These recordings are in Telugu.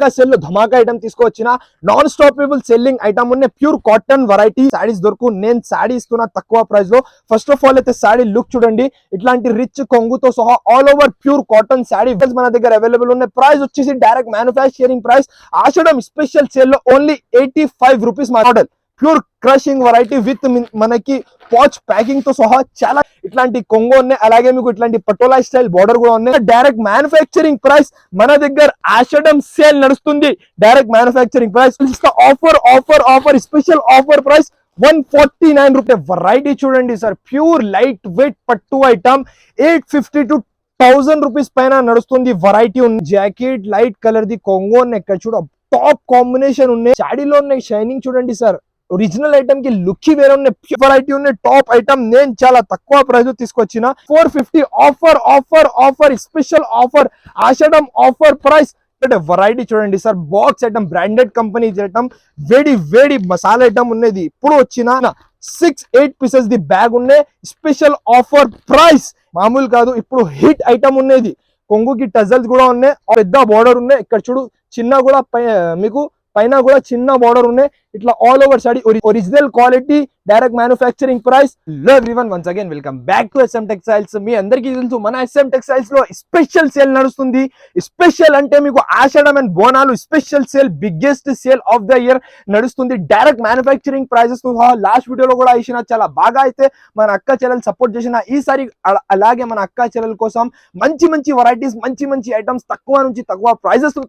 ఒక్క సెల్ ధమాకా ఐటమ్ తీసుకొచ్చిన నాన్ స్టాపబుల్ సెల్లింగ్ ఐటమ్ ఉన్న ప్యూర్ కాటన్ వెరైటీ సారీస్ దొరుకు నేను సారీ ఇస్తున్నా తక్కువ ప్రైస్లో ఫస్ట్ ఆఫ్ ఆల్ అయితే సాడీ లుక్ చూడండి. ఇట్లాంటి రిచ్ కొంగుతో సహా all over pure cotton sari మన దగ్గర అవైలబుల్ ఉన్నాయి. ప్రైస్ వచ్చేసి direct manufacturing price. Ashadam special సేల్లో only eighty five rupees model pure crushing variety with మనకి పాచ్ ప్యాకింగ్తో సహా చాలా ఇట్లాంటి కొంగో ఉన్నాయి. అలాగే మీకు ఇట్లాంటి పటోలా స్టైల్ బార్డర్ కూడా ఉన్నాయి. డైరెక్ట్ మ్యానుఫ్యాక్చరింగ్ ప్రైస్ మన దగ్గర ఆషడం సేల్ నడుస్తుంది. Direct manufacturing price offer offer offer special offer price one forty nine rupee variety చూడండి సార్ ప్యూర్ లైట్ వెయిట్ పట్టు item eight fifty to thousand rupees పైన నడుస్తుంది. వెరైటీ ఉంది. జాకెట్ లైట్ కలర్ ది కొంగో ఉన్నాయి. ఇక్కడ చూడ టాప్ కాంబినేషన్ ఉన్నాయి. శాడీలో ఉన్నాయి. షైనింగ్ చూడండి సార్ ఒరిజినల్ ఐటమ్కి లుక్ వేరే ఉన్నాయి వెరైటీ ఉన్నాయి టాప్ ఐటమ్ నేను చాలా తక్కువ ప్రైస్ తీసుకొచ్చిన. Four fifty offer offer offer special offer Ashadam offer price అంటే వెరైటీ చూడండి sir box item branded company item వేడి వేడి మసాలా ఐటమ్ ఉన్నది. ఇప్పుడు వచ్చిన six eight pieces the bag ఉన్నాయి స్పెషల్ ఆఫర్ ప్రైస్ మామూలు కాదు ఇప్పుడు హిట్ ఐటమ్ ఉన్నది. కొంగుకి టజల్స్ కూడా ఉన్నాయి పెద్ద బార్డర్ ఉన్నాయి. ఇక్కడ చూడు చిన్న కూడా మీకు పైన కూడా చిన్న బార్డర్ ఉన్నాయి. ఇట్లా all over sari original quality direct manufacturing ప్రైస్లో everyone once again welcome back to S M textiles మీ అందరికీ తెలుసు మన ఎస్ఎం టెక్స్టైల్స్లో స్పెషల్ సేల్ నడుస్తుంది. స్పెషల్ అంటే మీకు Ashadam and Bonalu special sale biggest sale of the year నడుస్తుంది. డైరెక్ట్ మ్యానుఫ్యాక్చరింగ్ ప్రైజెస్తో లాస్ట్ వీడియోలో కూడా ఇచ్చిన చాలా బాగా అయితే మన అక్క చెల్లెలు సపోర్ట్ చేసిన ఈసారి అలాగే మన అక్క చెల్లెల కోసం మంచి మంచి వెరైటీస్ మంచి మంచి ఐటమ్స్ తక్కువ నుంచి తక్కువ ప్రైజెస్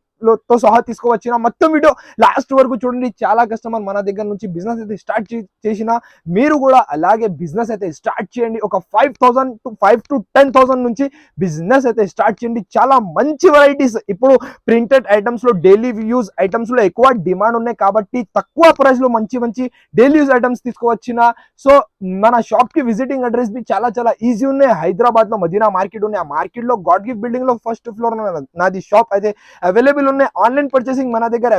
తో సహా తీసుకువచ్చిన మొత్తం వీడియో లాస్ట్ వరకు చూడండి. చాలా కస్టమర్ మన దగ్గర నుంచి బిజినెస్ అయితే స్టార్ట్ చేసిన మీరు కూడా అలాగే బిజినెస్ అయితే స్టార్ట్ చేయండి. ఒక five thousand to five to ten thousand నుంచి బిజినెస్ అయితే స్టార్ట్ చేయండి. చాలా మంచి వెరైటీస్ ఇప్పుడు ప్రింటెడ్ ఐటమ్స్లో డైలీ యూజ్ ఐటమ్స్లో ఎక్కువ డిమాండ్ ఉన్నాయి కాబట్టి తక్కువ ప్రైస్లో మంచి మంచి డైలీ యూజ్ ఐటమ్స్ తీసుకువచ్చిన సో మన షాప్కి విజిటింగ్ అడ్రస్ బి చాలా చాలా ఈజీ ఉన్నాయి. హైదరాబాద్లో మదీనా మార్కెట్ ఉన్నాయి. ఆ మార్కెట్లో గాడ్ గిఫ్ట్ బిల్డింగ్లో ఫస్ట్ ఫ్లోర్ నాది షాప్ అయితే అవైలబుల్ ఉన్నాయి ఆన్లైన్ పర్చేసింగ్ మన దగ్గర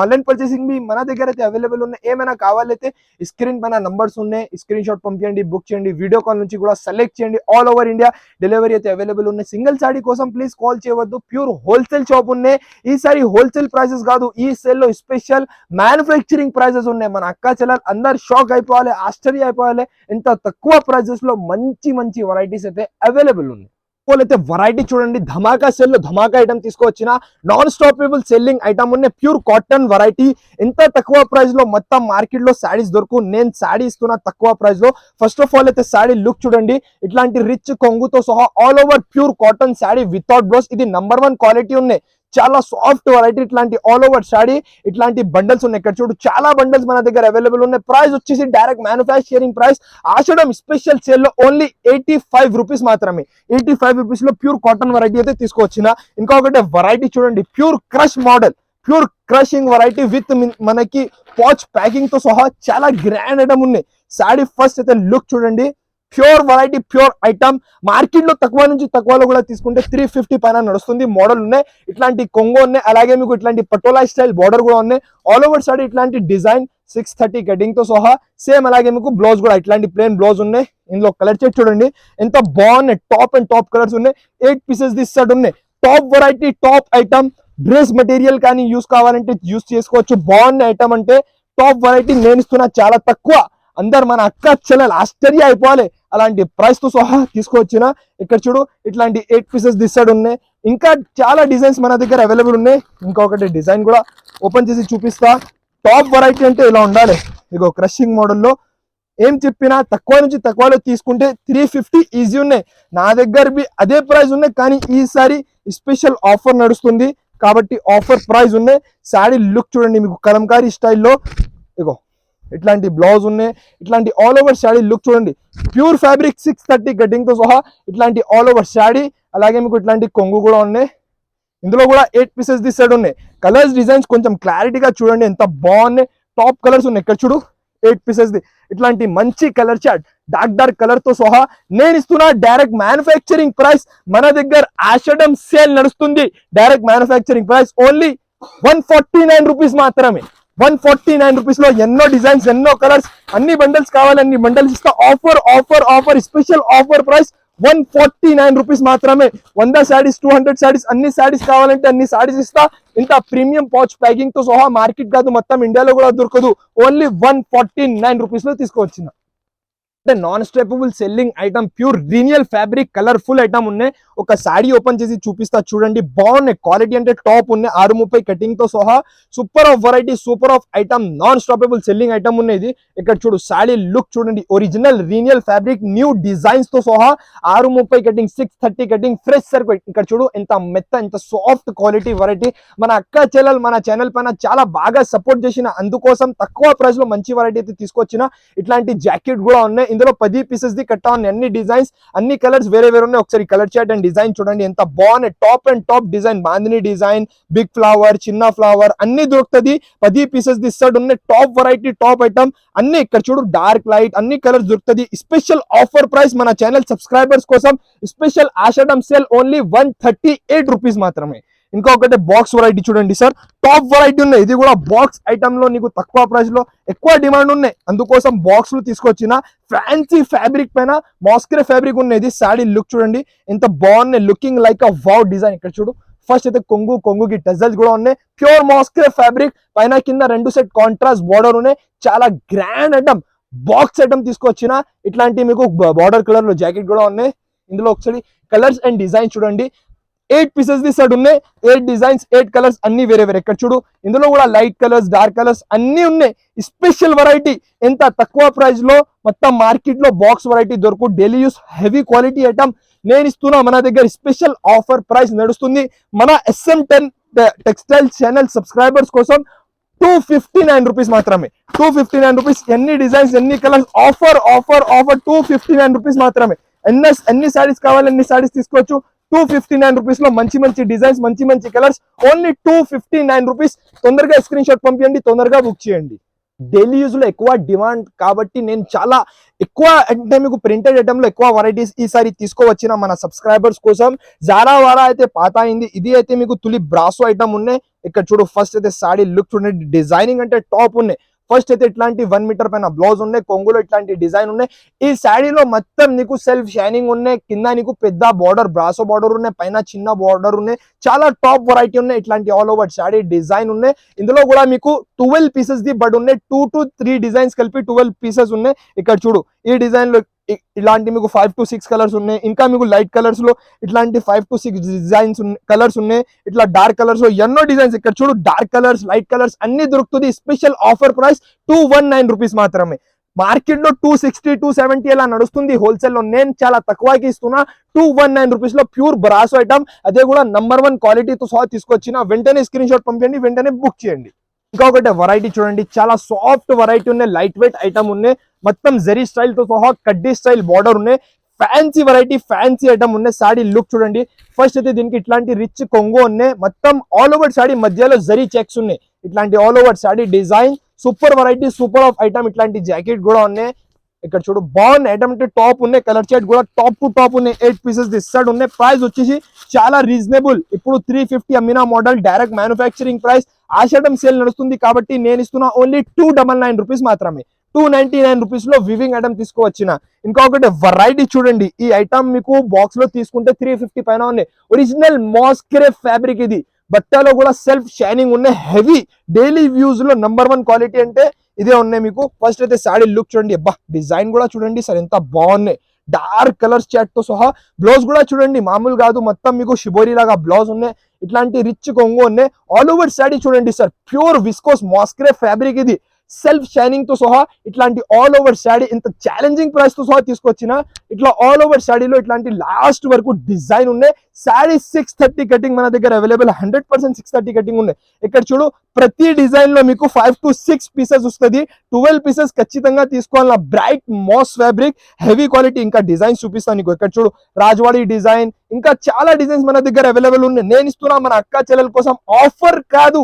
ఆన్లైన్ పర్చేసింగ్ బి మన దగ్గర అయితే అవైలబుల్ ఉన్నాయి. ఏమైనా కావాలైతే స్క్రీన్ పైన నంబర్స్ ఉన్నాయి. స్క్రీన్ షాట్ పంపించండి బుక్ చేయండి వీడియో కాల్ నుంచి కూడా సెలెక్ట్ చేయండి. ఆల్ ఓవర్ ఇండియా డెలివరీ అయితే అవైలబుల్ ఉన్నాయి. సింగిల్ సాడీ కోసం ప్లీజ్ కాల్ చేయవద్దు. ప్యూర్ హోల్సేల్ షాప్ ఉన్నాయి. ఈసారి హోల్సేల్ ప్రైసెస్ కాదు. ఈ సెల్లో స్పెషల్ మ్యానుఫ్యాక్చరింగ్ ప్రైసెస్ ఉన్నాయి. మన అక్క చెల్లెలు అందరు షాక్ అయిపోవాలి ఆశ్చర్య అయిపోవాలి ఇంత తక్కువ ప్రైసెస్లో మంచి మంచి వెరైటీస్ అయితే అవైలబుల్ ఉన్నాయి. అయితే వెరైటీ చూడండి. ధమాకా సెల్ ధమాకా ఐటమ్ తీసుకొచ్చిన నాన్ స్టాపబుల్ సెల్లింగ్ ఐటమ్ ఉన్న ప్యూర్ కాటన్ వెరైటీ ఎంత తక్కువ ప్రైస్లో మొత్తం మార్కెట్లో సారీస్ దొరుకు. నేను శారీ ఇస్తున్నా తక్కువ ప్రైస్లో. ఫస్ట్ ఆఫ్ ఆల్ అయితే శారీ లుక్ చూడండి. ఇట్లాంటి రిచ్ కొంగుతో సహా all over pure cotton sari without blouse ఇది నంబర్ వన్ క్వాలిటీ ఉన్నాయి చాలా సాఫ్ట్ వెరైటీ ఇట్లాంటి ఆల్ ఓవర్ శాడీ ఇట్లాంటి బండల్స్ ఉన్నాయి. ఇక్కడ చూడు చాలా బండల్స్ మన దగ్గర అవైలబుల్ ఉన్నాయి. ప్రైస్ వచ్చేసి direct manufacturing price Ashadam special సేల్లో ఓన్లీ ఎయిటీ ఫైవ్ రూపీస్ మాత్రమే. ఎయిటీ ఫైవ్ రూపీస్లో ప్యూర్ కాటన్ వెరైటీ అయితే తీసుకొచ్చిన. ఇంకొకటి వెరైటీ చూడండి pure crush model pure crushing variety with మనకి పాచ్ ప్యాకింగ్తో సహా చాలా గ్రాండ్ ఐటమ్ ఉన్నాయి. శాడీ ఫస్ట్ అయితే లుక్ చూడండి. ప్యూర్ వెరైటీ ప్యూర్ ఐటమ్ మార్కెట్లో తక్కువ నుంచి తక్కువలో కూడా తీసుకుంటే త్రీ ఫిఫ్టీ పైన నడుస్తుంది. మోడల్ ఉన్నాయి. ఇట్లాంటి కొంగో ఉన్నాయి. అలాగే మీకు ఇట్లాంటి పటోలా స్టైల్ బార్డర్ కూడా ఉన్నాయి. ఆల్ ఓవర్ సైడ్ ఇట్లాంటి డిజైన్ సిక్స్ థర్టీ కటింగ్తో సహా. సేమ్ అలాగే మీకు బ్లౌజ్ కూడా ఇట్లాంటి ప్లేన్ బ్లౌజ్ ఉన్నాయి. ఇందులో కలర్ చెట్ చూడండి. ఎంత బాగున్నాయి. టాప్ అండ్ టాప్ కలర్స్ ఉన్నాయి. ఎయిట్ పీసెస్ దిస్ సెట్ ఉన్నాయి. Top variety top item dress material కానీ యూస్ కావాలంటే యూస్ చేసుకోవచ్చు. బాగున్న ఐటమ్ అంటే. టాప్ వెరైటీ నేను ఇస్తున్నా చాలా తక్కువ. అందరు మన అక్క చెల్లెలు ఆశ్చర్య అయిపోవాలి అలాంటి ప్రైస్తో సహా తీసుకొచ్చిన ఇక్కడ చూడు ఇట్లాంటి ఎయిట్ పీసెస్ దిస్ సైడ్ ఉన్నాయి. ఇంకా చాలా డిజైన్స్ మన దగ్గర అవైలబుల్ ఉన్నాయి. ఇంకొకటి డిజైన్ కూడా ఓపెన్ చేసి చూపిస్తా. టాప్ వెరైటీ అంటే ఇలా ఉండాలి. ఇగో క్రషింగ్ మోడల్లో ఏం చెప్పినా తక్కువ నుంచి తక్కువలో తీసుకుంటే త్రీ ఫిఫ్టీ ఈజీ ఉన్నాయి. నా దగ్గర బి అదే ప్రైస్ ఉన్నాయి కానీ ఈసారి స్పెషల్ ఆఫర్ నడుస్తుంది. కాబట్టి ఆఫర్ ప్రైస్ ఉన్నాయి. శారీ లుక్ చూడండి మీకు కలంకారీ స్టైల్లో ఇగో ఇట్లాంటి బ్లౌజ్ ఉన్నాయి. ఇట్లాంటి ఆల్ ఓవర్ శాడీ లుక్ చూడండి. ప్యూర్ ఫ్యాబ్రిక్ సిక్స్ థర్టీ కటింగ్తో సహా ఇట్లాంటి ఆల్ ఓవర్ శాడీ అలాగే మీకు ఇట్లాంటి కొంగు కూడా ఉన్నాయి. ఇందులో కూడా ఎయిట్ పీసెస్ దిస్ సైడ్ ఉన్నాయి. కలర్స్ డిజైన్స్ కొంచెం క్లారిటీగా చూడండి. ఎంత బాగున్నాయి. టాప్ కలర్స్ ఉన్నాయి. ఇక్కడ చూడు ఎయిట్ పీసెస్ ది. ఇట్లాంటి మంచి కలర్ చాట్ డార్క్ డార్క్ కలర్తో సహా నేను ఇస్తున్నా డైరెక్ట్ మ్యానుఫ్యాక్చరింగ్ ప్రైస్ మన దగ్గర ఆషడం సేల్ నడుస్తుంది. Direct manufacturing price only one forty nine rupees మాత్రమే. వన్ ఫార్టీ నైన్ రూపీస్లో ఎన్నో డిజైన్స్ ఎన్నో కలర్స్ అన్ని బండల్స్ కావాలి అన్ని బండల్స్ ఇస్తా. Offer offer offer special offer price one forty nine rupees మాత్రమే. వంద శారీస్ టూ హండ్రెడ్ శారీస్ అన్ని శారీస్ కావాలంటే అన్ని శారీస్ ఇస్తా. ఇంత ప్రీమియం పౌచ్ ప్యాకింగ్తో సహా మార్కెట్ కాదు మొత్తం ఇండియాలో కూడా దొరకదు. ఓన్లీ వన్ ఫార్టీ నైన్ రూపీస్లో తీసుకొచ్చిన అంటే non stoppable selling item pure renal fabric colourful item ఉన్నాయి ఒక శాడీ ఓపెన్ చేసి చూపిస్తా చూడండి. బాగున్నాయి క్వాలిటీ అంటే టాప్ ఉన్నాయి ఆరు ముప్పై కటింగ్తో సహా super off variety super off item non stoppable selling item ఉన్నాయి ఇక్కడ చూడు శాడీ లుక్ చూడండి. ఒరిజినల్ రీనియల్ ఫ్యాబ్రిక్ న్యూ డిజైన్స్తో సహా ఆరు ముప్పై cutting six thirty cutting fresh సర్క్ ఇక్కడ చూడు ఎంత మెత్త ఎంత సాఫ్ట్ క్వాలిటీ వెరైటీ మన అక్క చెల్లెలు మన ఛానల్ పైన చాలా బాగా సపోర్ట్ చేసిన అందుకోసం తక్కువ ప్రైస్లో మంచి వెరైటీ అయితే తీసుకొచ్చిన ఇట్లాంటి జాకెట్ కూడా ఉన్నాయి. ఇందులో పది పీసెస్ ది కట్టా ఉన్నాయి. అన్ని డిజైన్స్ అన్ని కలర్స్ వేరే వేరే ఉన్నాయి. ఒకసారి కలర్ చాట్ అండ్ డిజైన్ చూడండి. ఎంత బాగున్నాయి. Top and top design bandhani design big flower చిన్న ఫ్లవర్ అన్ని దొరుకుతుంది. పది పీసెస్ ది షర్ట్ ఉన్నాయి. టాప్ వెరైటీ టాప్ ఐటమ్ అన్ని ఇక్కడ చూడు డార్క్ లైట్ అన్ని కలర్స్ దొరుకుతుంది. స్పెషల్ ఆఫర్ ప్రైస్ మన ఛానల్ సబ్స్క్రైబర్స్ కోసం special Ashadam sale only one thirty eight rupees మాత్రమే. ఇంకొకటి బాక్స్ వెరైటీ చూడండి సార్. టాప్ వెరైటీ ఉన్నాయి. ఇది కూడా బాక్స్ ఐటమ్లో నీకు తక్కువ ప్రైస్లో ఎక్కువ డిమాండ్ ఉన్నాయి. అందుకోసం బాక్స్లు తీసుకొచ్చిన ఫ్యాన్సీ ఫ్యాబ్రిక్ పైన మాస్కరే ఫ్యాబ్రిక్ ఉన్నాయి ఇది సాడీ లుక్ చూడండి. ఎంత బాగున్నాయి. Looking like a wow design ఇక్కడ చూడు. ఫస్ట్ అయితే కొంగు కొంగుకి టజల్స్ కూడా ఉన్నాయి. ప్యూర్ మాస్కరే ఫ్యాబ్రిక్ పైన కింద రెండు సెట్ కాంట్రాస్ట్ బార్డర్ ఉన్నాయి. చాలా గ్రాండ్ ఐటమ్ బాక్స్ ఐటమ్ తీసుకొచ్చిన. ఇట్లాంటి మీకు బార్డర్ కలర్లో జాకెట్ కూడా ఉన్నాయి. ఇందులో ఒకసారి కలర్స్ అండ్ డిజైన్ చూడండి. ఎయిట్ పీసెస్ ది సెట్ ఉన్నాయి. ఎయిట్ డిజైన్స్ ఎయిట్ కలర్స్ అన్ని వేరే వేరే. ఇక్కడ చూడు ఇందులో కూడా లైట్ కలర్స్ డార్క్ కలర్స్ అన్ని ఉన్నాయి. స్పెషల్ వెరైటీ ఎంత తక్కువ ప్రైస్లో మొత్తం మార్కెట్లో బాక్స్ వెరైటీ దొరుకు. Daily use heavy quality item నేను ఇస్తున్నా మన దగ్గర స్పెషల్ ఆఫర్ ప్రైస్ నడుస్తుంది. మన S M ten textile channel subscribers కోసం టూ ఫిఫ్టీ నైన్ రూపీస్ మాత్రమే. టూ ఫిఫ్టీ నైన్ రూపీస్ ఎన్ని డిజైన్స్ ఎన్ని colours offer offer offer two fifty nine rupees మాత్రమే. ఎన్ని ఎన్ని శారీస్ కావాలి ఎన్ని శారీస్ తీసుకోవచ్చు? టూ ఫిఫ్టీ నైన్ రూపీస్లో మంచి మంచి డిజైన్స్ మంచి మంచి colours only two fifty nine rupees తొందరగా స్క్రీన్ షాట్ పంపించండి తొందరగా బుక్ చేయండి. డైలీ యూజ్లో ఎక్కువ డిమాండ్ కాబట్టి నేను చాలా ఎక్కువ అంటే మీకు ప్రింటెడ్ ఐటమ్లో ఎక్కువ వెరైటీస్ ఈసారి తీసుకువచ్చిన మన సబ్స్క్రైబర్స్ కోసం. జారా వారా అయితే పాత అయింది ఇది అయితే మీకు తులి బ్రాసో ఐటమ్ ఉన్నాయి. ఇక్కడ చూడు ఫస్ట్ అయితే సాడీ లుక్ చూడండి డిజైనింగ్ అంటే టాప్ ఉన్నాయి. ఫస్ట్ అయితే ఇట్లాంటి వన్ మీటర్ పైన బ్లౌజ్ ఉన్నాయి కొంగులో ఇట్లాంటి డిజైన్ ఉన్నాయి. ఈ శాడీలో మొత్తం నీకు సెల్ఫ్ షైనింగ్ ఉన్నాయి. కింద నీకు పెద్ద బార్డర్ బ్రాసో బార్డర్ ఉన్నాయి పైన చిన్న బార్డర్ ఉన్నాయి. చాలా టాప్ వెరైటీ ఉన్నాయి ఇట్లాంటి ఆల్ ఓవర్ శాడీ డిజైన్ ఉన్నాయి. ఇందులో కూడా మీకు ట్వెల్వ్ పీసెస్ ది బడ్ ఉన్నాయి. టూ టు త్రీ డిజైన్స్ కలిపి ట్వెల్వ్ పీసెస్ ఉన్నాయి. ఇక్కడ చూడు ఈ డిజైన్లో ఇలాంటి మీకు ఫైవ్ టు సిక్స్ కలర్స్ ఉన్నాయి. ఇంకా మీకు లైట్ కలర్స్లో ఇట్లాంటి five to six designs colours ఉన్నాయి. ఇట్లా డార్క్ కలర్స్లో ఎన్నో డిజైన్స్ ఇక్కడ చూడు. డార్క్ కలర్స్ లైట్ కలర్స్ అన్ని దొరుకుతుంది. Special offer price two one nine rupees మాత్రమే. మార్కెట్లో టూ సిక్స్టీ టూ సెవెంటీ అలా నడుస్తుంది. హోల్సేల్లో నేను చాలా తక్కువకి ఇస్తున్నా. టూ వన్ నైన్ రూపీస్లో ప్యూర్ బ్రాస్ ఐటమ్ అదే కూడా నంబర్ వన్ క్వాలిటీతో సహా తీసుకొచ్చిన. వెంటనే స్క్రీన్ షాట్ పంపించండి వెంటనే బుక్ చేయండి. ఇంకొకటి వెరైటీ చూడండి. చాలా సాఫ్ట్ వెరైటీ ఉన్నాయి. లైట్ వెయిట్ ఐటమ్ ఉన్నాయి. మొత్తం జెరీ స్టైల్తో సహా కడ్డీ స్టైల్ బార్డర్ ఉన్నాయి. ఫ్యాన్సీ వెరైటీ ఫ్యాన్సీ ఐటమ్ ఉన్నాయి. సాడీ లుక్ చూడండి. ఫస్ట్ అయితే దీనికి ఇట్లాంటి రిచ్ కొంగు ఉన్నాయి. మొత్తం ఆల్ ఓవర్ శాడీ మధ్యలో జరీ చెక్స్ ఉన్నాయి. ఇట్లాంటి all over sari design super variety super off item ఇట్లాంటి జాకెట్ కూడా ఉన్నాయి. ఇక్కడ చూడు బాగుంది ఐటమ్ అంటే టాప్ ఉన్నాయి. కలర్ చాట్ కూడా టాప్ టు టాప్ ఉన్నాయి. ఎయిట్ పీసెస్ దిస్తాడు ఉన్నాయి. ప్రైస్ వచ్చేసి చాలా రీజనబుల్ ఇప్పుడు త్రీ ఫిఫ్టీ అమ్మిన model direct manufacturing price Ashadam sale నడుస్తుంది కాబట్టి నేను ఇస్తున్నా only two double nine rupees మాత్రమే. టూ నైన్టీ నైన్ రూపీస్లో వివింగ్ ఐటమ్ తీసుకువచ్చిన. ఇంకొకటి వెరైటీ చూడండి. ఈ ఐటమ్ మీకు బాక్స్లో తీసుకుంటే త్రీ ఫిఫ్టీ పైన ఉన్నాయి. ఒరిజినల్ మాస్క్రే ఫ్యాబ్రిక్ ఇది. బట్టలో కూడా సెల్ఫ్ షైనింగ్ ఉన్నాయి. హెవీ డైలీ వ్యూస్లో నంబర్ వన్ క్వాలిటీ అంటే ఇదే ఉన్నాయి మీకు. ఫస్ట్ అయితే శాడీ లుక్ చూడండి. అబ్బా డిజైన్ కూడా చూడండి. సార్ ఎంత బాగున్నాయి. డార్క్ కలర్స్ చాట్తో సహా బ్లౌజ్ కూడా చూడండి. మామూలు కాదు మొత్తం మీకు షిబోరి లాగా బ్లౌజ్ ఉన్నాయి. ఇట్లాంటి రిచ్ కొంగు ఉన్నాయి. ఆల్ ఓవర్ శాడీ చూడండి sir pure viscose moss crepe fabric ఇది. సెల్ఫ్ షైనింగ్తో సహా ఇట్లాంటి ఆల్ ఓవర్ శాడీ ఇంత ఛాలెంజింగ్ ప్రైస్తో సహా తీసుకొచ్చిన ఇట్లా ఆల్ ఓవర్ శాడీలో ఇట్లాంటి లాస్ట్ వరకు డిజైన్ ఉన్నాయి. శాడీ సిక్స్ థర్టీ కటింగ్ మన దగ్గర available hundred percent six thirty cutting ఉన్నాయి. ఇక్కడ చూడు ప్రతి డిజైన్లో మీకు ఫైవ్ టు సిక్స్ పీసెస్ వస్తుంది. ట్వెల్వ్ పీసెస్ ఖచ్చితంగా తీసుకోవాలన్న bright mass fabric heavy quality ఇంకా డిజైన్స్ చూపిస్తాను నీకు. ఇక్కడ చూడు రాజవాడి డిజైన్ ఇంకా చాలా డిజైన్స్ మన దగ్గర అవైలబుల్ ఉన్నాయి. నేను ఇస్తున్నా మన అక్క చెల్లెల కోసం ఆఫర్ కాదు.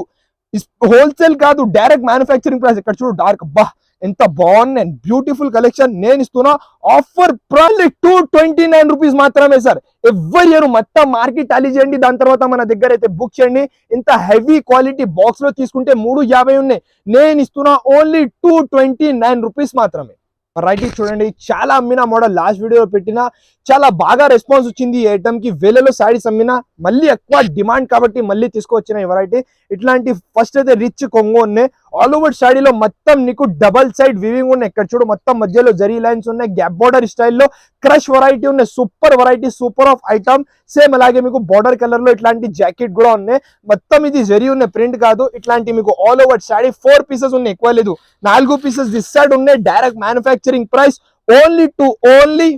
హోల్సేల్ కాదు డైరెక్ట్ మ్యానుఫ్యాక్చరింగ్ ప్రైస్. ఇక్కడ చూడు డార్క్ బా ఎంత బాగుంది అండ్ బ్యూటిఫుల్ కలెక్షన్. నేను ఇస్తున్నా offer probably two twenty nine rupees మాత్రమే సార్. ఎవరి ఇయర్ మొత్తం మార్కెట్ టాలీ చేయండి. దాని తర్వాత మన దగ్గర అయితే బుక్ చేయండి. ఇంత హెవీ క్వాలిటీ బాక్స్లో తీసుకుంటే మూడు యాభై ఉన్నాయి. నేను ఇస్తున్నా only two twenty nine rupees మాత్రమే. వెరైటీ చూడండి. చాలా అమ్మిన మోడల్ లాస్ట్ వీడియోలో పెట్టిన చాలా బాగా రెస్పాన్స్ వచ్చింది. ఈ ఐటమ్కి వేలలో సారీస్ అమ్మిన మళ్ళీ ఎక్కువ డిమాండ్ కాబట్టి మళ్ళీ తీసుకొచ్చిన ఈ వెరైటీ ఇట్లాంటి ఫస్ట్ అయితే రిచ్ కొంగు ఉన్నాయి. ఆల్ ఓవర్ శారీలో మొత్తం నీకు డబల్ సైడ్ వివింగ్ ఉన్నాయి. ఇక్కడ చూడు మొత్తం మధ్యలో జరీ లైన్స్ ఉన్నాయి. గ్యాప్ బార్డర్ స్టైల్లో క్రష్ వెరైటీ ఉన్నాయి. Super variety super off item same అలాగే మీకు బార్డర్ కలర్లో ఇట్లాంటి జాకెట్ కూడా ఉన్నాయి. మొత్తం ఇది జరీ ఉన్న ప్రింట్ కాదు. ఇట్లాంటి మీకు all over sari four pieces ఉన్నాయి. ఎక్కువ లేదు. నాలుగు పీసెస్ దిస్ సైడ్ ఉన్నాయి. Direct manufacturing price only to only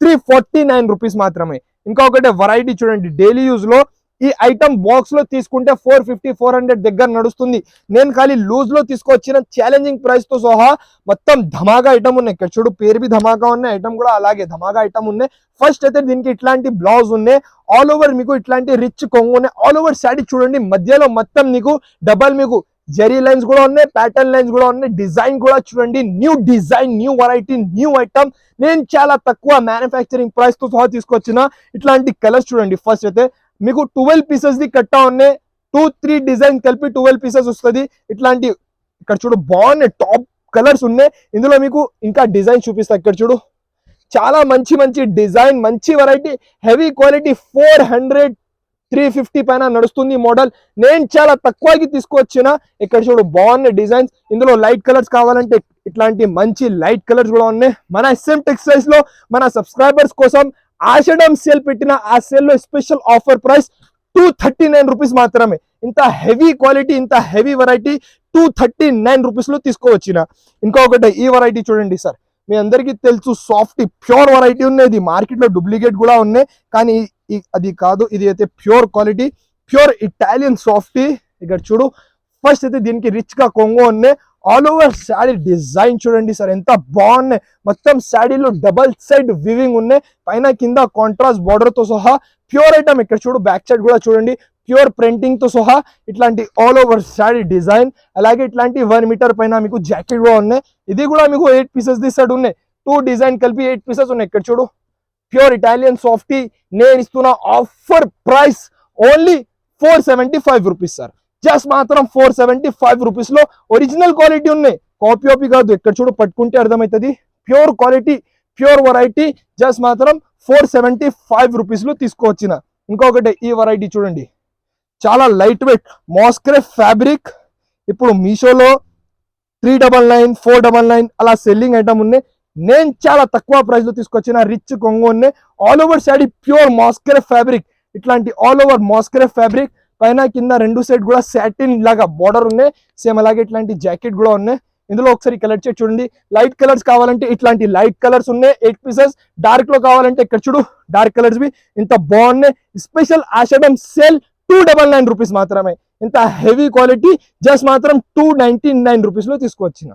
three forty nine rupees మాత్రమే. ఇంకా ఒకటే వెరైటీ చూడండి. డైలీ యూజ్లో ఈ ఐటమ్ బాక్స్లో తీసుకుంటే ఫోర్ ఫిఫ్టీ ఫోర్ హండ్రెడ్ దగ్గర నడుస్తుంది. నేను ఖాళీ లూజ్లో తీసుకొచ్చిన ఛాలెంజింగ్ ప్రైస్తో సహా మొత్తం ధమాగా ఐటమ్ ఉన్నాయి. ఇక్కడ చూడు పేరు బి ధమాగా ఉన్నాయి ఐటమ్ కూడా అలాగే ధమాగా ఐటమ్ ఉన్నాయి. ఫస్ట్ అయితే దీనికి ఇట్లాంటి బ్లౌజ్ ఉన్నాయి. ఆల్ ఓవర్ మీకు ఇట్లాంటి రిచ్ కొంగు ఉన్నాయి. ఆల్ ఓవర్ శాడీ చూడండి మధ్యలో మొత్తం మీకు డబల్ మీకు జెరీ లైన్స్ కూడా ఉన్నాయి ప్యాటర్న్ లైన్స్ కూడా ఉన్నాయి. డిజైన్ కూడా చూడండి new design new variety new item నేను చాలా తక్కువ మ్యానుఫ్యాక్చరింగ్ ప్రైస్తో సహా తీసుకొచ్చిన ఇట్లాంటి కలర్స్ చూడండి. ఫస్ట్ అయితే మీకు ట్వెల్వ్ పీసెస్ ది కట్టా ఉన్నాయి. టూ త్రీ డిజైన్ కలిపి ట్వెల్వ్ పీసెస్ వస్తుంది. ఇట్లాంటి ఇక్కడ చూడు బాగున్నాయి. టాప్ కలర్స్ ఉన్నాయి. ఇందులో మీకు ఇంకా డిజైన్ చూపిస్తా. ఇక్కడ చూడు. చాలా మంచి మంచి డిజైన్ మంచి variety heavy quality four hundred three fifty పైన నడుస్తుంది మోడల్ నేను చాలా తక్కువకి తీసుకొచ్చిన. ఇక్కడ చూడు బాగున్నాయి డిజైన్స్ ఇందులో లైట్ కలర్స్ కావాలంటే ఇట్లాంటి మంచి లైట్ కలర్స్ కూడా ఉన్నాయి. మన ఎస్ఎం టెక్స్టైల్స్లో మన సబ్స్క్రైబర్స్ కోసం ఆషడమ్ సేల్ పెట్టిన ఆ సేల్లో special offer price two thirty nine rupees మాత్రమే. ఇంత హెవీ క్వాలిటీ ఇంత heavy variety two thirty nine రూపీస్లో తీసుకోవచ్చిన. ఇంకొకటి ఈ వెరైటీ చూడండి సార్ మీ అందరికీ తెలుసు సాఫ్ట్ ప్యూర్ వెరైటీ ఉన్నాయి ఇది డూప్లికేట్ కూడా ఉన్నాయి. కానీ అది కాదు ఇది అయితే pure quality pure Italian softy ఇక్కడ చూడు ఫస్ట్ అయితే దీనికి రిచ్గా కొంగు ఉన్నాయి. ఆల్ ఓవర్ శాడీ డిజైన్ చూడండి సార్ ఎంత బాగున్నాయి. మొత్తం శాడీలో డబల్ సైడ్ వివింగ్ ఉన్నాయి. పైన కింద కాంట్రాస్ట్ బార్డర్తో సహా ప్యూర్ ఐటమ్ ఇక్కడ చూడు బ్యాక్ సైడ్ కూడా చూడండి. ప్యూర్ ప్రింటింగ్తో సహా ఇట్లాంటి ఆల్ ఓవర్ శాడీ డిజైన్ అలాగే ఇట్లాంటి వన్ మీటర్ పైన మీకు జాకెట్ కూడా ఉన్నాయి. ఇది కూడా మీకు ఎయిట్ పీసెస్ ది సైడ్ ఉన్నాయి. టూ డిజైన్ కలిపి ఎయిట్ పీసెస్ ఉన్నాయి ఇక్కడ చూడు. ప్యూర్ ఇటాలియన్ సాఫ్టీ నేను ఇస్తున్న offer price only four seventy five rupees sir just మాత్రం ఫోర్ సెవెంటీ ఫైవ్ రూపీస్లో ఒరిజినల్ క్వాలిటీ ఉన్నాయి. కాపీ ఆపీ కాదు. ఇక్కడ చూడు పట్టుకుంటే అర్థమవుతుంది. Pure quality pure variety just మాత్రం ఫోర్ సెవెంటీ ఫైవ్ రూపీస్లో తీసుకువచ్చిన. ఇంకొకటి ఈ వెరైటీ చూడండి. చాలా లైట్ వెయిట్ మాస్క్రే ఫ్యాబ్రిక్ ఇప్పుడు మీషోలో three double nine four double nine అలా సెల్లింగ్ ఐటమ్ ఉన్నాయి. నేను చాలా తక్కువ ప్రైస్లో తీసుకొచ్చిన రిచ్ కొంగు ఉన్నాయి. All over sari pure moss crepe fabric ఇట్లాంటి all over moss crepe fabric పైన కింద రెండు సైడ్ కూడా సాటిన్ లాగా బార్డర్ ఉన్నాయి. సేమ్ అలాగే ఇట్లాంటి జాకెట్ కూడా ఉన్నాయి. ఇందులో ఒకసారి కలర్ చేసి చూడండి. లైట్ కలర్స్ కావాలంటే ఇట్లాంటి లైట్ కలర్స్ ఉన్నాయి. ఎయిట్ పీసెస్ డార్క్లో కావాలంటే ఇక్కడ చూడు డార్క్ కలర్స్ బి ఇంత బాగున్నాయి. Special Ashadam sale two double nine rupees మాత్రమే. ఇంత హెవీ క్వాలిటీ జస్ట్ మాత్రం టూ నైన్టీ నైన్ రూపీస్లో తీసుకొచ్చిన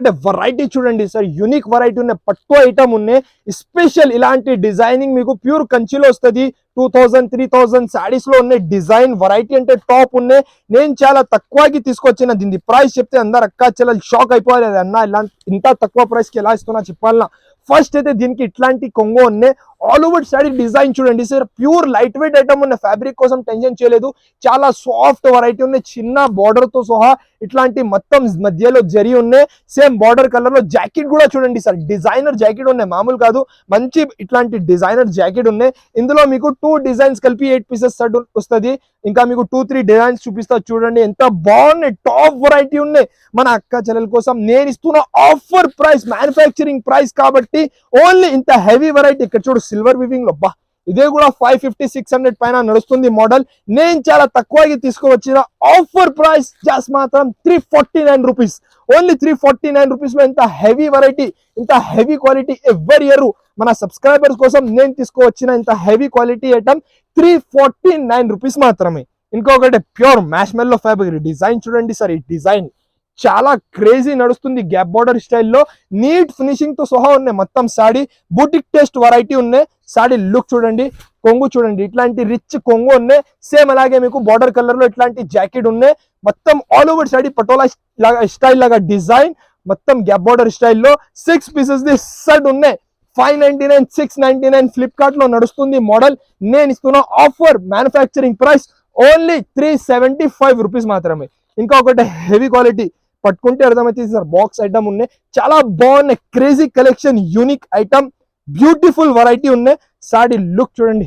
అంటే వెరైటీ చూడండి సార్ యూనిక్ వెరైటీ ఉన్నాయి పట్టు ఐటమ్ ఉన్నాయి స్పెషల్ ఇలాంటి డిజైనింగ్ మీకు ప్యూర్ కంచిలో వస్తుంది. టూ థౌసండ్ త్రీ థౌసండ్ శారీస్లో ఉన్నాయి డిజైన్ వెరైటీ అంటే టాప్ ఉన్నాయి నేను చాలా తక్కువకి తీసుకొచ్చిన దీని ప్రైస్ చెప్తే అందరు అక్క చాలా షాక్ అయిపోవాలి అన్న ఇలా ఇంత తక్కువ ప్రైస్కి ఎలా ఇస్తున్నా చెప్పాలన్నా? ఫస్ట్ అయితే దీనికి ఇట్లాంటి కొంగు ఉన్నాయి ఆల్ ఓవర్ శారీ డిజైన్ చూడండి. Sir pure light weight item ఉన్నాయి ఫ్యాబ్రిక్ కోసం టెన్షన్ చేయలేదు. చాలా సాఫ్ట్ వెరైటీ ఉన్నాయి చిన్న బార్డర్తో సహా ఇట్లాంటి మొత్తం మధ్యలో జరి ఉన్నాయి. సేమ్ బార్డర్ కలర్లో జాకెట్ కూడా చూడండి సార్ డిజైనర్ జాకెట్ ఉన్నాయి. మామూలు కాదు. మంచి ఇట్లాంటి డిజైనర్ జాకెట్ ఉన్నాయి. ఇందులో మీకు టూ డిజైన్స్ కలిపి ఎయిట్ పీసెస్ సెట్ వస్తుంది. ఇంకా మీకు టూ త్రీ డిజైన్స్ చూపిస్తా చూడండి. ఎంత బాగున్నాయి. టాప్ వెరైటీ ఉన్నాయి. మన అక్క చెల్లెల కోసం నేను ఇస్తున్న ఆఫర్ ప్రైస్ మ్యానుఫ్యాక్చరింగ్ ప్రైస్ కాబట్టి ఓన్లీ ఇంత హెవీ వెరైటీ ఇక్కడ చూడు సిల్వర్ వివింగ్లో. బా ఇదే కూడా ఫైవ్ ఫిఫ్టీ సిక్స్ హండ్రెడ్ పైన నడుస్తుంది మోడల్ నేను చాలా తక్కువకి తీసుకువచ్చిన ఆఫర్ ప్రైస్ జస్ట్ మాత్రం three forty nine rupees only three forty nine రూపీస్లో ఇంత హెవీ వెరైటీ ఇంత హెవీ క్వాలిటీ ఎవరి ఇయర్ మన సబ్స్క్రైబర్స్ కోసం నేను తీసుకువచ్చిన ఇంత heavy quality item three forty nine rupees మాత్రమే. ఇంకొకటి ప్యూర్ మ్యాష్మెల్లో ఫ్యాబ్రిక్ డిజైన్ చూడండి సార్ ఈ డిజైన్ చాలా క్రేజీ నడుస్తుంది గ్యాప్ బార్డర్ స్టైల్లో. నీట్ ఫినిషింగ్తో సహా ఉన్నాయి మొత్తం సాడీ. బూటిక్ టేస్ట్ వెరైటీ ఉన్నాయి. సాడీ లుక్ చూడండి కొంగు చూడండి. ఇట్లాంటి రిచ్ కొంగు ఉన్నాయి. సేమ్ అలాగే మీకు బార్డర్ కలర్లో ఇట్లాంటి జాకెట్ ఉన్నాయి. మొత్తం ఆల్ ఓవర్ సాడీ పటోలా లాగా స్టైల్ లాగా డిజైన్. మొత్తం గ్యాప్ బార్డర్ స్టైల్లో సిక్స్ పీసెస్ ది సెట్ ఉన్నాయి. Five ninety nine six ninety nine ఫ్లిప్కార్ట్లో నడుస్తుంది మోడల్. నేను ఇస్తున్న offer manufacturing price only three seventy five rupees మాత్రమే. ఇంకా ఒకటి హెవీ క్వాలిటీ పట్టుకుంటే అర్థమవుతుంది సార్ బాక్స్ ఐటమ్ ఉన్నాయి. చాలా బాగున్నాయి. Crazy collection unique item beautiful variety ఉన్నాయి. సాడీ లుక్ చూడండి.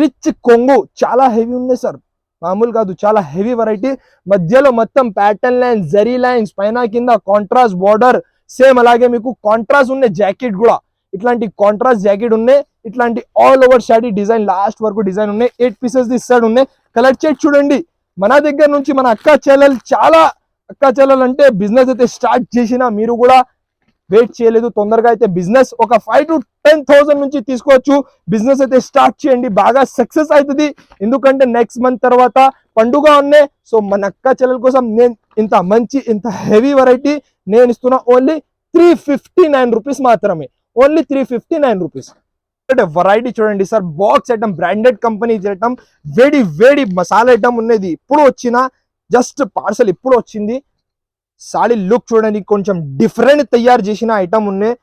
రిచ్ కొంగు చాలా హెవీ ఉన్నాయి సార్. మామూలు కాదు చాలా హెవీ వెరైటీ మధ్యలో మొత్తం ప్యాటర్న్ లైన్స్ జరీ లైన్స్ పైన కింద కాంట్రాస్ట్ బార్డర్ సేమ్ అలాగే మీకు కాంట్రాస్ట్ ఉన్న జాకెట్ కూడా. ఇట్లాంటి కాంట్రాస్ట్ జాకెట్ ఉన్నాయి. ఇట్లాంటి all over sari design last వరకు డిజైన్ ఉన్నాయి. ఎయిట్ పీసెస్ ఇస్తాడు ఉన్నాయి. కలర్ చేట్ చూడండి. మన దగ్గర నుంచి మన అక్క చెల్లెలు చాలా అక్క చెల్లెలు అంటే బిజినెస్ అయితే స్టార్ట్ చేసినా మీరు కూడా వెయిట్ చేయలేదు. తొందరగా అయితే బిజినెస్ ఒక ఫైవ్ టు టెన్ థౌసండ్ నుంచి తీసుకోవచ్చు. బిజినెస్ అయితే స్టార్ట్ చేయండి. బాగా సక్సెస్ అవుతుంది. ఎందుకంటే నెక్స్ట్ మంత్ తర్వాత పండుగ ఉన్నాయి సో మన అక్క చెల్లెల కోసం నేను ఇంత మంచి ఇంత హెవీ వెరైటీ నేను ఇస్తున్నా only three fifty nine rupees మాత్రమే. Only three fifty nine rupees అంటే వెరైటీ చూడండి sir box item branded company item వేడి వేడి మసాలా ఐటమ్ ఉన్నది. ఇప్పుడు వచ్చిన జస్ట్ పార్సల్ ఎప్పుడు వచ్చింది? సాడీ లుక్ చూడండి కొంచెం డిఫరెంట్ తయారు చేసిన ఐటమ్ ఉన్నాయి.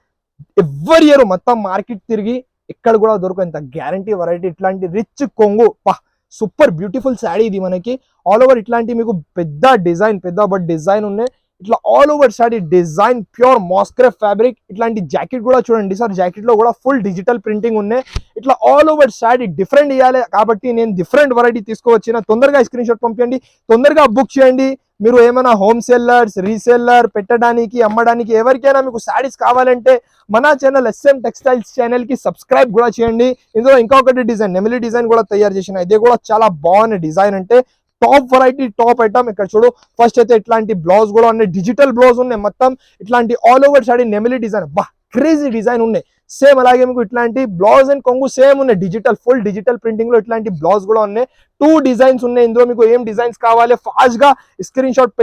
ఎవ్వరి ఇయర్ మొత్తం మార్కెట్ తిరిగి ఎక్కడ కూడా దొరకంత గ్యారంటీ వెరైటీ ఇట్లాంటి రిచ్ కొంగు. పా సూపర్ బ్యూటిఫుల్ శాడీ ఇది మనకి. ఆల్ ఓవర్ ఇట్లాంటి మీకు పెద్ద డిజైన్ పెద్ద బట్ డిజైన్ ఉన్నాయి. ఇట్లా all over sari design pure moss crepe fabric ఇట్లాంటి జాకెట్ కూడా చూడండి సార్. జాకెట్లో కూడా ఫుల్ డిజిటల్ ప్రింటింగ్ ఉన్నాయి. ఇట్లా ఆల్ ఓవర్ శాడీ డిఫరెంట్ ఇవ్వాలి కాబట్టి నేను డిఫరెంట్ వెరైటీ తీసుకువచ్చిన. తొందరగా స్క్రీన్ షాట్ పంపించండి తొందరగా బుక్ చేయండి. మీరు ఏమైనా హోమ్ సెల్లర్స్ రీసెల్లర్ పెట్టడానికి అమ్మడానికి ఎవరికైనా మీకు శారీస్ కావాలంటే మన ఛానల్ ఎస్ఎం టెక్స్టైల్స్ ఛానల్కి సబ్స్క్రైబ్ కూడా చేయండి. ఇందులో ఇంకొకటి డిజైన్ నెమిలి డిజైన్ కూడా తయారు చేసిన. ఇది కూడా చాలా బాగున్న డిజైన్ అంటే టాప్ వెరైటీ టాప్ ఐటమ్ ఇక్కడ చూడు. ఫస్ట్ అయితే ఇట్లాంటి బ్లౌజ్ కూడా ఉన్నాయి. డిజిటల్ బ్లౌజ్ ఉన్నాయి మొత్తం. ఇట్లాంటి ఆల్ ఓవర్ సాడీ నెమిలి డిజైన్ బా క్రేజీ డిజైన్ ఉన్నాయి. సేమ్ అలాగే మీకు ఇట్లాంటి బ్లౌజ్ అండ్ కొంగు సేమ్ ఉన్నాయి. డిజిటల్ ఫుల్ డిజిటల్ ప్రింటింగ్లో ఇట్లాంటి బ్లౌజ్ కూడా ఉన్నాయి. టూ డిజైన్స్ ఉన్నాయి. ఇందులో మీకు ఏం డిజైన్స్ కావాలి? ఫాస్ట్గా స్క్రీన్ షాట్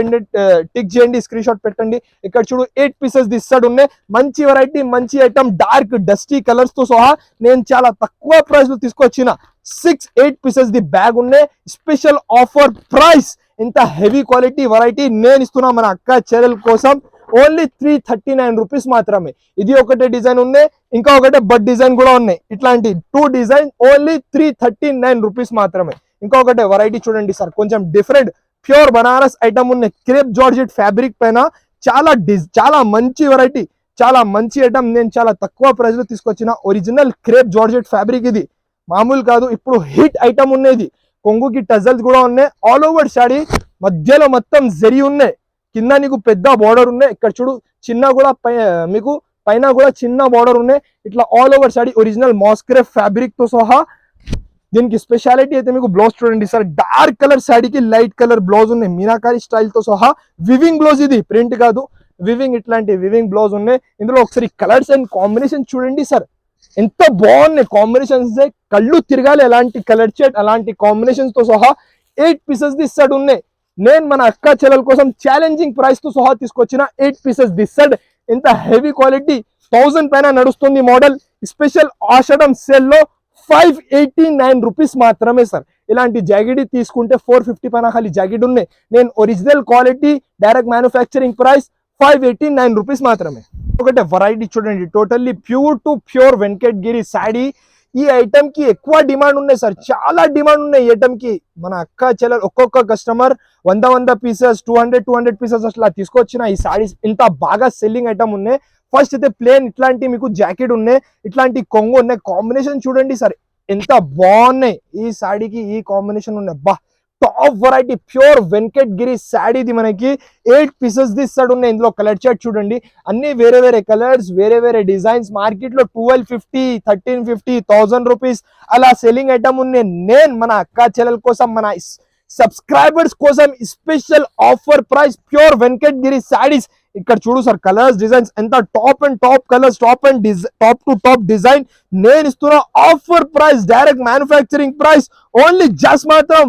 టిక్ చేయండి. స్క్రీన్ షాట్ పెట్టండి. ఇక్కడ చూడు ఎయిట్ పీసెస్ దిస్తాడు ఉన్నాయి. మంచి వెరైటీ మంచి ఐటమ్ డార్క్ డస్టీ కలర్స్తో సహా నేను చాలా తక్కువ ప్రైస్లో తీసుకొచ్చిన six eight pieces the bag ఉన్నాయి. స్పెషల్ ఆఫర్ ప్రైస్ ఇంత హెవీ క్వాలిటీ వెరైటీ నేను ఇస్తున్నా మన అక్క చెల్లెల కోసం. Only three thirty nine rupees మాత్రమే. ఇది ఒకటే డిజైన్ ఉంది ఇంకా ఒకటే బట్ డిజైన్ కూడా ఉన్నాయి. ఇట్లాంటి two design only three thirty nine rupees మాత్రమే. ఇంకొకటి వెరైటీ చూడండి సార్ కొంచెం డిఫరెంట్ ప్యూర్ బనారస్ ఐటమ్ ఉన్నాయి క్రేప్ జార్జెట్ ఫ్యాబ్రిక్ పైన చాలా డిజ్ చాలా మంచి వెరైటీ చాలా మంచి ఐటమ్ నేను చాలా తక్కువ ప్రైస్లో తీసుకొచ్చిన ఒరిజినల్ క్రేప్ జార్జెట్ ఫ్యాబ్రిక్ ఇది. మామూలు కాదు ఇప్పుడు హిట్ ఐటమ్ ఉన్నది. కొంగుకి టజల్స్ కూడా ఉన్నాయి ఆల్ ఓవర్ శాడీ మధ్యలో మొత్తం జరి ఉన్నాయి. కింద నీకు పెద్ద బార్డర్ ఉన్నాయి. ఇక్కడ చూడు చిన్న కూడా మీకు పైన కూడా చిన్న బార్డర్ ఉన్నాయి. ఇట్లా all over sari original moss crepe ఫ్యాబ్రిక్తో సహా దీనికి స్పెషాలిటీ అయితే మీకు బ్లౌజ్ చూడండి సార్. డార్క్ కలర్ శాడీకి లైట్ కలర్ బ్లౌజ్ ఉన్నాయి. మీనాకారి స్టైల్తో సహా వివింగ్ బ్లౌజ్ ఇది. ప్రింట్ కాదు. వివింగ్ ఇట్లాంటి వివింగ్ బ్లౌజ్ ఉన్నాయి. ఇందులో ఒకసారి కలర్స్ అండ్ కాంబినేషన్ చూడండి సార్. ఎంత బాగున్నాయి కాంబినేషన్స్ కళ్ళు తిరగాలి. ఎలాంటి కలర్ షేడ్ అలాంటి కాంబినేషన్స్తో సహా ఎయిట్ పీసెస్ ది సెట్ ఉన్నాయి. నేను మన అక్క చెల్లెల కోసం ఛాలెంజింగ్ ప్రైస్తో సహా తీసుకొచ్చిన ఎయిట్ పీసెస్ దిసెడ్ ఇంత హెవీ క్వాలిటీ థౌసండ్ పైన నడుస్తుంది మోడల్ స్పెషల్ ఆషడం సెల్లో ఫైవ్ ఎయిటీ నైన్ రూపీస్ మాత్రమే సార్ ఇలాంటి జాగిడి తీసుకుంటే ఫోర్ ఫిఫ్టీ పైన ఖాళీ జాగిడ్ ఉన్నాయి. నేను original quality direct manufacturing price five eighty nine rupees మాత్రమే. ఒకటే వెరైటీ చూడండి. Totally pure to pure Venkatagiri sari ఈ ఐటమ్కి ఎక్కువ డిమాండ్ ఉన్నాయి సార్ చాలా డిమాండ్ ఉన్నాయి ఈ ఐటమ్కి. మన అక్క చెల్లెలు ఒక్కొక్క కస్టమర్ వంద వంద pieces two hundred two hundred pieces అట్లా తీసుకొచ్చిన ఈ సారీస్ ఇంత బాగా సెల్లింగ్ ఐటమ్ ఉన్నాయి. ఫస్ట్ అయితే ప్లేన్ ఇట్లాంటి మీకు జాకెట్ ఉన్నాయి ఇట్లాంటి కొంగు ఉన్నాయి. కాంబినేషన్ చూడండి సార్ ఎంత బాగున్నాయి. ఈ సాడీకి ఈ కాంబినేషన్ ఉన్నాయి. బా top variety pure Venkatagiri శాడీది మనకి ఎయిట్ పీసెస్ దిస్ సైడ్ ఉన్నాయి ఇందులో కలర్ చార్ట్ చూడండి అన్ని వేరే వేరే కలర్స్ వేరే వేరే డిజైన్స్ మార్కెట్లో twelve fifty thirteen fifty thousand rupees అలా సెల్లింగ్ ఐటమ్ ఉన్నాయి నేను మన అక్క చెల్లెల కోసం మన సబ్స్క్రైబర్స్ కోసం special offer price pure Venkatagiri saris ఇక్కడ చూడు సార్ కలర్స్ డిజైన్స్ ఎంత top and top colours top and top to top design నేను ఇస్తున్న offer price direct manufacturing price only just మాత్రం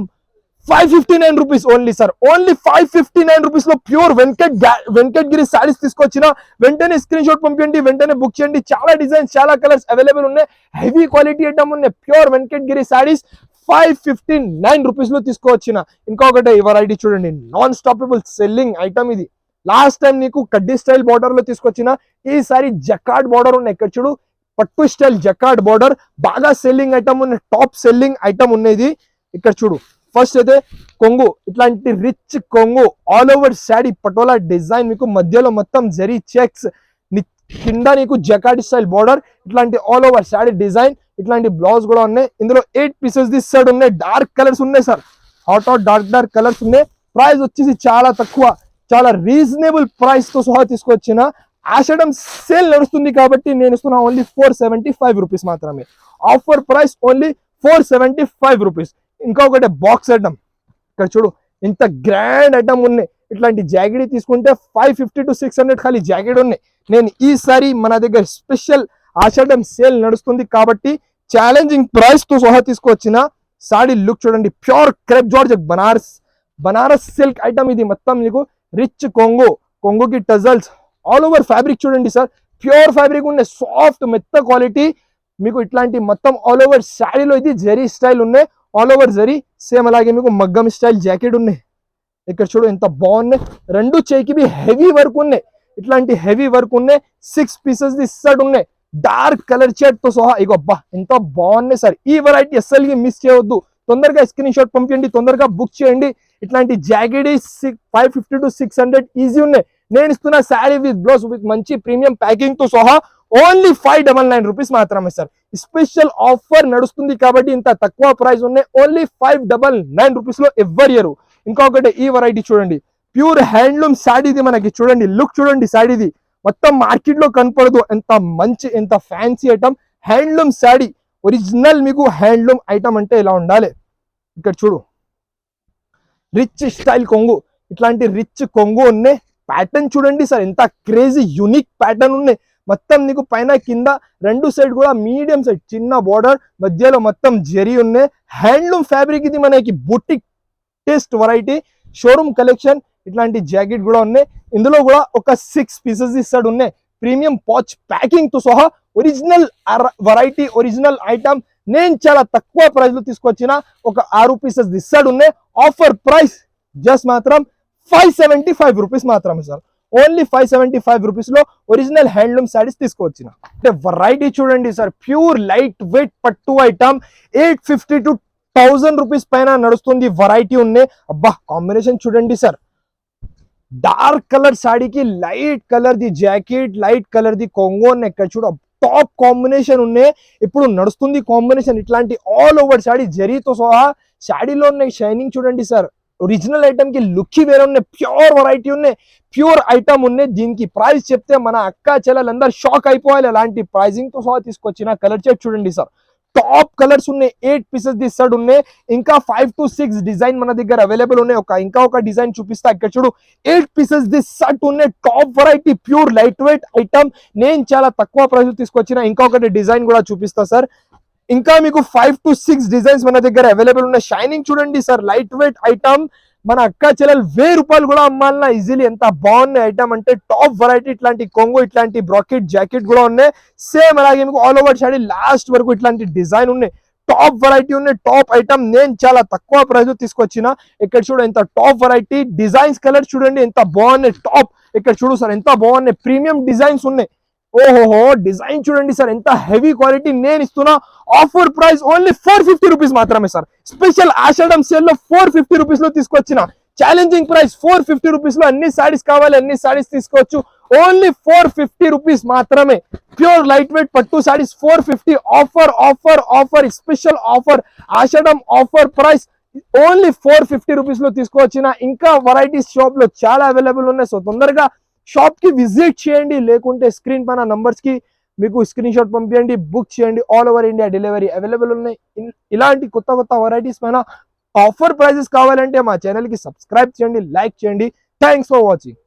five fifty nine rupees only sir only five fifty nine రూపీస్లో ప్యూర్ వెంకట్ వెంకట్ గిరి శారీస్ తీసుకొచ్చిన వెంటనే స్క్రీన్ షాట్ పంపించండి వెంటనే బుక్ చేయండి. చాలా డిజైన్స్ చాలా కలర్స్ అవైలబుల్ ఉన్నాయి. హెవీ క్వాలిటీ ఐటమ్ ఉన్నాయి. Pure Venkatagiri saris five fifty nine రూపీస్లో తీసుకొచ్చిన. ఇంకొకటి వెరైటీ చూడండి. నాన్ స్టాపబుల్ సెల్లింగ్ ఐటమ్ ఇది. లాస్ట్ టైం నీకు కడ్డీ స్టైల్ బార్డర్లో తీసుకొచ్చిన ఈసారి జకాడ్ బార్డర్ ఉన్నాయి. ఇక్కడ చూడు పట్టు స్టైల్ జకాడ్ బార్డర్ బాగా సెల్లింగ్ ఐటమ్ ఉన్న టాప్ సెల్లింగ్ ఐటమ్ ఉన్నది ఇక్కడ చూడు. ఫస్ట్ అయితే కొంగు. ఇట్లాంటి రిచ్ కొంగు. All over sari patola design మీకు మధ్యలో మొత్తం జరీ చెక్స్ కింద నీకు జకాటి స్టైల్ బార్డర్ ఇట్లాంటి ఆల్ ఓవర్ శాడీ డిజైన్ ఇట్లాంటి బ్లౌజ్ కూడా ఉన్నాయి. ఇందులో ఎయిట్ పీసెస్ దిస్ సైడ్ ఉన్నాయి. డార్క్ కలర్స్ ఉన్నాయి sir hot hot dark dark colours ఉన్నాయి. ప్రైస్ వచ్చేసి చాలా తక్కువ. చాలా రీజనబుల్ ప్రైస్తో సహా తీసుకొచ్చిన. ఆషడం సేల్ నడుస్తుంది కాబట్టి నేను ఇస్తున్నా only four seventy five rupees మాత్రమే. Offer price only four seventy five rupees ఇంకొకటి బాక్స్ ఐటమ్ ఇక్కడ చూడు ఇంత గ్రాండ్ అడ్డం ఉన్నాయి. ఇట్లాంటి జాకెట్ తీసుకుంటే five fifty to six hundred ఖాళీ జాకెట్ ఉన్నాయి. నేను ఈసారి మన దగ్గర స్పెషల్ ఆషాఢం సేల్ నడుస్తుంది కాబట్టి ఛాలెంజింగ్ ప్రైస్తో సహా తీసుకొచ్చిన సాడీ లుక్ చూడండి. Pure crepe georgette Banaras Banaras silk item ఇది మొత్తం మీకు రిచ్ కొంగు. కొంగుకి టజల్స్ ఆల్ ఓవర్ ఫ్యాబ్రిక్ చూడండి సార్ ప్యూర్ ఫ్యాబ్రిక్ ఉన్నాయి. సాఫ్ట్ మెత్త క్వాలిటీ మీకు ఇట్లాంటి మొత్తం ఆల్ ఓవర్ శారీలో ఇది జరీ స్టైల్ ఉన్నాయి. ఆల్ ఓవర్ జరీ సేమ్ అలాగే మీకు మగ్గం స్టైల్ జాకెట్ ఉన్నాయి. ఇక్కడ చూడు ఎంత బాగున్నాయి. రెండు చేయికి బి హెవీ వర్క్ ఉన్నాయి. ఇట్లాంటి హెవీ వర్క్ ఉన్నాయి. సిక్స్ పీసెస్ ది సెట్ ఉన్నాయి. డార్క్ కలర్ షర్ట్తో సహా ఇగో అబ్బా ఎంత బాగున్నాయి సార్. ఈ వెరైటీ అస్సలకి మిస్ చేయవద్దు. తొందరగా స్క్రీన్ షాట్ పంపించండి తొందరగా బుక్ చేయండి. ఇట్లాంటి jacket five fifty to six hundred easy ఉన్నాయి. నేను ఇస్తున్న శారీ విత్ బ్లౌజ్ విత్ మంచి ప్రీమియం ప్యాకింగ్తో సహా only five double nine rupees మాత్రమే సార్. స్పెషల్ ఆఫర్ నడుస్తుంది కాబట్టి ఇంత తక్కువ ప్రైస్ ఉన్నాయి. ఓన్లీ ఫైవ్ డబల్ నైన్ రూపీస్లో ఎవ్వరు ఇయరు ఇంకొకటి ఈ వెరైటీ చూడండి. ప్యూర్ హ్యాండ్లూమ్ శాడీది మనకి చూడండి. లుక్ చూడండి శాడీది మొత్తం మార్కెట్లో కనపడదు. ఎంత మంచి ఎంత fancy item. Handloom sari original మీకు హ్యాండ్లూమ్ ఐటమ్ అంటే ఇలా ఉండాలి. ఇక్కడ చూడు. రిచ్ స్టైల్ కొంగు. ఇట్లాంటి రిచ్ కొంగు ఉన్నాయి. ప్యాటర్న్ చూడండి సార్. ఎంత క్రేజీ యునిక్ ప్యాటర్న్ ఉన్నాయి. మొత్తం నీకు పైన కింద రెండు సైడ్ కూడా మీడియం సైడ్ చిన్న బార్డర్ మధ్యలో మొత్తం జరీ ఉన్నాయి. హ్యాండ్లూమ్ ఫ్యాబ్రిక్ ఇది మనకి boutique taste variety showroom collection ఇట్లాంటి జాకెట్ కూడా ఉన్నాయి. ఇందులో కూడా ఒక సిక్స్ పీసెస్ ఇస్తాడు ఉన్నాయి. ప్రీమియం పాచ్ ప్యాకింగ్తో సహా ఒరిజినల్ వెరైటీ ఒరిజినల్ ఐటమ్ నేను చాలా తక్కువ ప్రైస్లో తీసుకొచ్చిన ఒక ఆరు పీసెస్ ఇస్తాడు ఉన్నాయి. ఆఫర్ ప్రైస్ జస్ట్ మాత్రం ఫైవ్ సెవెంటీ ఫైవ్ రూపీస్ మాత్రమే sir only five seventy five రూపీస్లో ఒరిజినల్ హ్యాండ్లూమ్ శారీస్ తీసుకొచ్చిన అంటే వెరైటీ చూడండి సార్ ప్యూర్ లైట్ వెయిట్ పట్టు item eight fifty two thousand rupees పైన నడుస్తుంది వెరైటీ ఉన్నాయి. అబ్బా కాంబినేషన్ చూడండి sir. Dark colour శాడీకి light colour the jacket light colour the కొంగో ఎక్కడ చూడ టాప్ కాంబినేషన్ ఉన్నాయి. ఇప్పుడు నడుస్తుంది కాంబినేషన్ ఇట్లాంటి ఆల్ ఓవర్ శాడీ జరీతో సహా శాడీలో ఉన్నాయి షైనింగ్ చూడండి సార్. ఒరిజినల్ ఐటమ్కి లుక్ వేరే ఉన్నాయి ప్యూర్ వెరైటీ ఉన్నాయి ప్యూర్ ఐటమ్ ఉన్నాయి దీనికి ప్రైస్ చెప్తే మన అక్క చెల్లెలందరూ షాక్ అయిపోవాలి అలాంటి ప్రైజింగ్తో సహా తీసుకొచ్చిన కలర్ చెక్ చూడండి సార్ టాప్ కలర్స్ ఉన్నాయి ఎయిట్ పీసెస్ ది సెట్ ఉన్నాయి ఇంకా ఫైవ్ టు సిక్స్ డిజైన్ మన దగ్గర అవైలబుల్ ఉన్నాయి ఒక ఇంకా ఒక డిజైన్ చూపిస్తా ఇక్కడ చూడు ఎయిట్ పీసెస్ ది సెట్ ఉన్నాయి top variety pure light weight item నేను చాలా తక్కువ ప్రైస్ తీసుకొచ్చిన ఇంకొకటి డిజైన్ కూడా చూపిస్తా సార్ ఇంకా మీకు ఫైవ్ టు సిక్స్ డిజైన్స్ మన దగ్గర అవైలబుల్ ఉన్నాయి. షైనింగ్ చూడండి సార్ లైట్ వెయిట్ ఐటమ్ మన అక్క చెల్లెలు వెయ్యి రూపాయలు కూడా అమ్మాలన్నా ఈజీలీ ఎంత బాగున్నాయి ఐటమ్ అంటే టాప్ వెరైటీ ఇట్లాంటి కొంగు ఇట్లాంటి బ్రాకెట్ జాకెట్ కూడా ఉన్నాయి. సేమ్ అలాగే మీకు ఆల్ ఓవర్ షాడీ లాస్ట్ వరకు ఇట్లాంటి డిజైన్ ఉన్నాయి. టాప్ వెరైటీ ఉన్నాయి టాప్ ఐటమ్ నేను చాలా తక్కువ ప్రైస్ తీసుకొచ్చిన. ఇక్కడ చూడు ఎంత టాప్ వెరైటీ డిజైన్స్ కలర్ చూడండి ఎంత బాగున్నాయి టాప్ ఇక్కడ చూడు సార్ ఎంత బాగున్నాయి. ప్రీమియం డిజైన్స్ ఉన్నాయి. ఓహోహో డిజైన్ చూడండి సార్ ఎంత హెవీ క్వాలిటీ నేను ఇస్తున్నా. Offer price only four fifty rupees మాత్రమే సార్. స్పెషల్ ఆషాఢం సేల్లో ఫోర్ ఫిఫ్టీ రూపీస్లో తీసుకొచ్చిన. ఛాలెంజింగ్ ప్రైస్ ఫోర్ ఫిఫ్టీ రూపీస్లో అన్ని సారీస్ కావాలి అన్ని సారీస్ తీసుకోవచ్చు. ఓన్లీ ఫోర్ ఫిఫ్టీ రూపీస్ మాత్రమే. ప్యూర్ లైట్ వెయిట్ పట్టు saris four fifty. Offer offer offer special offer Ashadham offer price only four fifty రూపీస్లో తీసుకొచ్చిన. ఇంకా వెరైటీస్ షాప్లో చాలా అవైలబుల్ ఉన్నాయి. సో తొందరగా షాప్కి విజిట్ చేయండి లేకుంటే స్క్రీన్ పైన నంబర్స్కి మీకు స్క్రీన్ షాట్ పంపించండి బుక్ చేయండి all over India delivery available ఉన్నాయి. ఇలాంటి కొత్త కొత్త వెరైటీస్ పైన ఆఫర్ ప్రైజెస్ కావాలంటే మా ఛానల్కి సబ్స్క్రైబ్ చేయండి లైక్ చేయండి. Thanks for watching